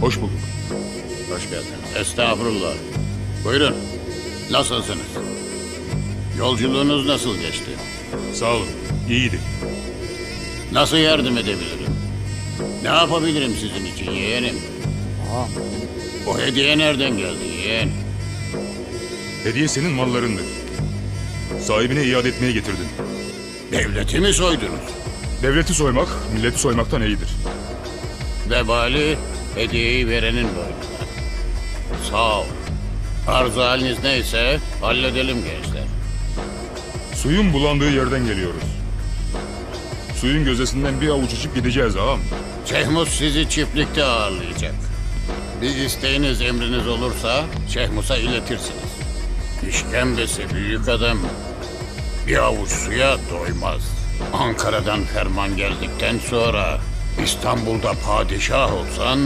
Hoş bulduk. Hoş geldiniz. Estağfurullah. Buyurun. Nasılsınız? Yolculuğunuz nasıl geçti? Sağ olun. İyiydi. Nasıl yardım edebilirim? Ne yapabilirim sizin için yeğenim? O hediye nereden geldi yeğen? Hediye senin mallarındı. Sahibine iade etmeye getirdin. Devleti mi soydunuz? Devleti soymak, milleti soymaktan iyidir. Vebali hediyeyi verenin boynuna. Sağ ol. Arzu haliniz neyse halledelim gençler. Suyun bulandığı yerden geliyoruz. Suyun gözdesinden bir avuç içip gideceğiz ağam. Şehmus sizi çiftlikte ağırlayacak. Bir isteğiniz emriniz olursa Şehmus'a iletirsiniz. İşkembesi büyük adam. Bir avuç suya doymaz. Ankara'dan ferman geldikten sonra İstanbul'da padişah olsan